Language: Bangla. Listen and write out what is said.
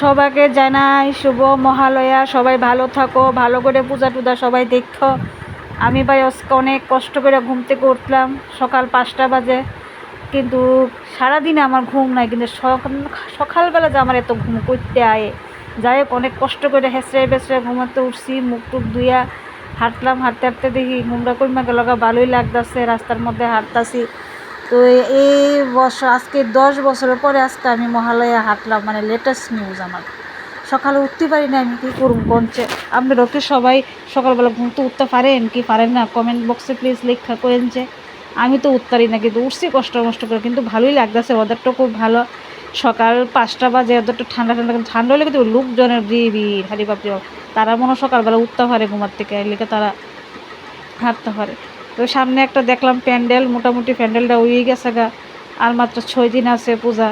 সবাইকে জানাই শুভ মহালয়া। সবাই ভালো থাকো, ভালো করে পূজা টুজা সবাই দেখো। আমি ভাই আজকে অনেক কষ্ট করে ঘুম থেকে উঠলাম, সকাল পাঁচটা বাজে। কিন্তু সারাদিনে আমার ঘুম নাই, কিন্তু সক- সকালবেলা যে আমার এত ঘুম করতে আয়ে। যাই হোক, অনেক কষ্ট করে হেসড়ে বেসড়ে ঘুমাতে উঠছি, মুখ টুক ধুইয়া হাঁটলাম, হাঁটতে হাঁটতে দেখি ঘুমটা কইমা গেল ভালোই লাগতেছে, রাস্তার মধ্যে হাঁটতাছি। তো এই বছর, আজকে দশ বছরের পরে আজকে আমি মহালয়া হাঁটলাম মানে লেটেস্ট নিউজ আমার। সকালে উঠতে পারি না আমি কী করুম কনছে আপনারাও কি সবাই সকালবেলা ঘুম তো উঠতে পারেন কি পারেন না কমেন্ট বক্সে প্লিজ লেখা করেন যে, আমি তো উঠতে পারি না কিন্তু উঠছি কষ্ট মষ্ট করে, কিন্তু ভালোই লাগতেছে ওদেরটা খুব ভালো। সকাল পাঁচটা বাজে ওদেরটা ঠান্ডা ঠান্ডা ঠান্ডা হলে কিন্তু লোকজনের ভিড় হারি বাপ। তারা মনে সকালবেলা উঠতে পারে ঘুমার থেকে এলিকে তারা হাঁটতে পারে। তো সামনে একটা দেখলাম প্যান্ডেল, মোটামুটি প্যান্ডেলটা উয়ে গেছে গা। আর মাত্র ছয় দিন আছে পূজা।